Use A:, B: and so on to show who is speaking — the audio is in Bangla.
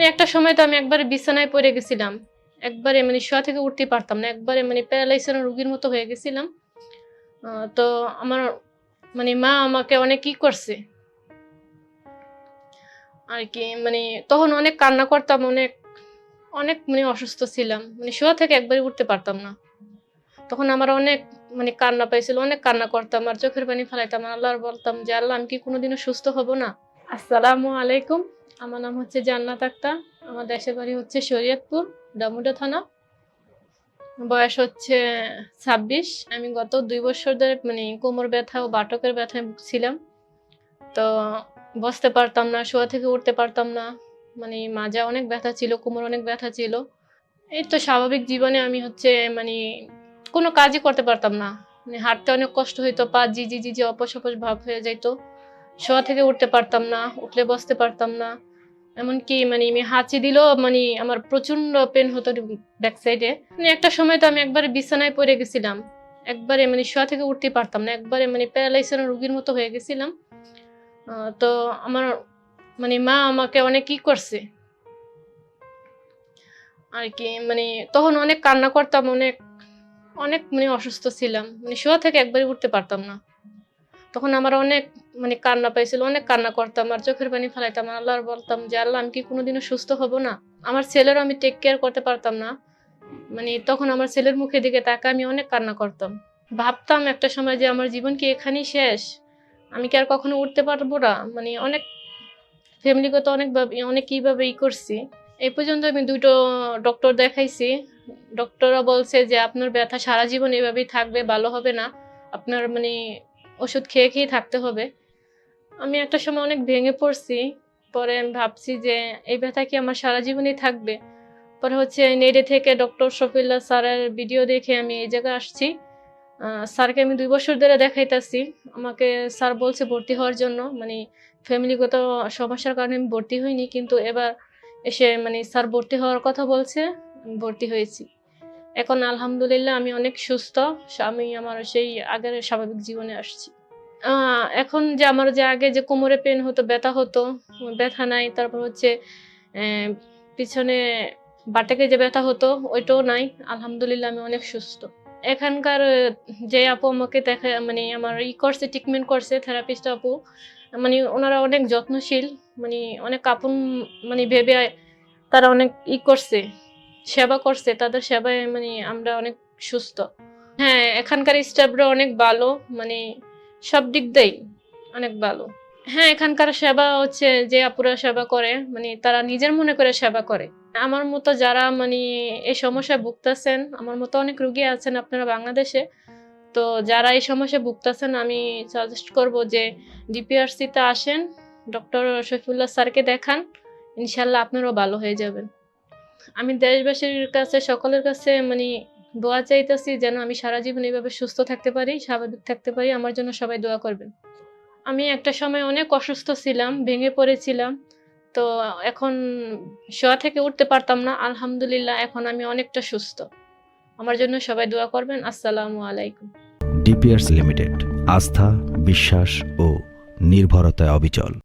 A: মানে একটা সময় তো আমি একবারে বিছানায় পড়ে গেছিলাম। একবারে মানে শোয়া থেকে উঠতে পারতাম না, একবারে মানে প্যারালাইসিস রোগীর মতো হয়ে গেছিলাম। তো আমার মানে মা আমাকে অনেক ই করছে। আর কি মানে তখন অনেক কান্না করতাম, অনেক অনেক মানে অসুস্থ ছিলাম। মানে শোয়া থেকে একবারে উঠতে পারতাম না। তখন আমার অনেক মানে কান্না পাইছিল, অনেক কান্না করতাম, আর চোখের পানি ফেলাইতাম, আল্লাহর বলতাম যে, আল্লাহ, আমি কি কোনোদিনও সুস্থ হব না? আসসালামু আলাইকুম। আমার নাম হচ্ছে জান্নাত আক্তার। আমার দেশের বাড়ি হচ্ছে শরীয়তপুর ডামুডা থানা। বয়স হচ্ছে ছাব্বিশ। আমি গত দুই বছর ধরে মানে কোমর ব্যথা ও বাটকের ব্যথায় ভুগছিলাম। তো বসতে পারতাম না, শোয়া থেকে উঠতে পারতাম না। মানে মাজা অনেক ব্যথা ছিল, কোমর অনেক ব্যথা ছিল। এই তো স্বাভাবিক জীবনে আমি হচ্ছে মানে কোনো কাজই করতে পারতাম না। মানে হাঁটতে অনেক কষ্ট হইতো, পা জি জি জি জি অপস অপস ভাব হয়ে যাইতো। শোয়া থেকে উঠতে পারতাম না, উঠলে বসতে পারতাম না। এমনকি মানে আমি হাঁচি দিলেও মানে আমার প্রচণ্ড পেন হতো ব্যাক সাইডে মানে একটা সময় তো আমি একবারে বিছানায় পড়ে গেছিলাম। একবারে মানে শোয়া থেকে উঠতে পারতাম না। একবারে মানে প্যারালাইসিস রুগীর মতো হয়ে গেছিলাম। তো আমার মানে মা আমাকে অনেক ই করছে। আর কি মানে তখন অনেক কান্না করতাম, অনেক অনেক মানে অসুস্থ ছিলাম। মানে শোয়া থেকে একবারে উঠতে পারতাম না। তখন আমার অনেক মানে কান্না পাইছিল, অনেক কান্না করতাম, আর চোখের পানি ফেলাইতাম, আল্লাহর বলতাম যে, আল্লাহ, আমি কি কোনোদিনও সুস্থ হব না? আমার ছেলেরও আমি টেক কেয়ার করতে পারতাম না। মানে তখন আমার ছেলের মুখের দিকে তাকে আমি অনেক কান্না করতাম। ভাবতাম একটা সময় যে, আমার জীবন কি এখানেই শেষ? আমি কি আর কখনো উঠতে পারব না? মানে অনেক ফ্যামিলিগত অনেকভাবে অনেক কীভাবে ই করছি। এই পর্যন্ত আমি দুটো ডক্টর দেখাইছি। ডক্টররা বলছে যে, আপনার ব্যথা সারা জীবন এভাবেই থাকবে, ভালো হবে না। আপনার মানে ওষুধ খেয়ে খেয়ে থাকতে হবে। আমি একটা সময় অনেক ভেঙে পড়ছি। পরে আমি ভাবছি যে, এই ব্যথা কি আমার সারা জীবনই থাকবে? পরে হচ্ছে নেডে থেকে ডক্টর শফিল্লা স্যারের ভিডিও দেখে আমি এই জায়গায় আসছি। স্যারকে আমি দুই বছর ধরে দেখাইতাছি। আমাকে স্যার বলছে ভর্তি হওয়ার জন্য। মানে ফ্যামিলিগত সমস্যার কারণে আমি ভর্তি হইনি। কিন্তু এবার এসে মানে স্যার ভর্তি হওয়ার কথা বলছে ভর্তি হয়েছি। এখন আলহামদুলিল্লাহ আমি অনেক সুস্থ। আমি আমার সেই আগের স্বাভাবিক জীবনে আসছি। এখন যে আমার যে আগে যে কোমরে পেন হতো, ব্যথা হতো, ব্যথা নাই, তারপর হচ্ছে পিছনে বাটাকে যে ব্যথা হতো, ওইটাও নাই। আলহামদুলিল্লাহ আমি অনেক সুস্থ। এখানকার, যে আপু আমাকে দেখা মানে আমার ই করছে ট্রিটমেন্ট করছে থেরাপিস্ট আপু মানে ওনারা অনেক যত্নশীল মানে অনেক আপন মানে ভেবে তারা অনেক ই করছে, সেবা করছে, তাদের সেবায় মানে আমরা অনেক সুস্থ। হ্যাঁ এখানকার স্টাফরা অনেক ভালো মানে সব দিক দিয়েই অনেক ভালো। হ্যাঁ এখানকার সেবা হচ্ছে যে আপুরা সেবা করে মানে তারা নিজের মনে করে সেবা করে। আমার মতো যারা মানে এই সমস্যায় ভুগতেছেন, আমার মতো অনেক রুগী আছেন আপনারা বাংলাদেশে, তো যারা এই সমস্যায় ভুগতেছেন, আমি সাজেস্ট করব যে ডিপিআরসিতে আসেন ডক্টর শফিউল্লাহ স্যারকে দেখান, ইনশাল্লাহ আপনারাও ভালো হয়ে যাবেন। আমি দেশবাসীর কাছে, সকলের কাছে মানে দোয়া চাইতেছি যেন আমি সারা জীবন এইভাবে সুস্থ থাকতে পারি, স্বাভাবিক থাকতে পারি। আমার জন্য সবাই দোয়া করবেন। আমি একটা সময় অনেক অসুস্থ ছিলাম, ভেঙে পড়েছিলাম। তো এখন শোয়া থেকে উঠতে পারতাম না। আলহামদুলিল্লাহ, এখন আমি অনেকটা সুস্থ। আমার জন্য সবাই দোয়া করবেন। আসসালামু আলাইকুম।
B: ডিপিআরস লিমিটেড, আস্থা, বিশ্বাস ও নির্ভরতায় অবিচল।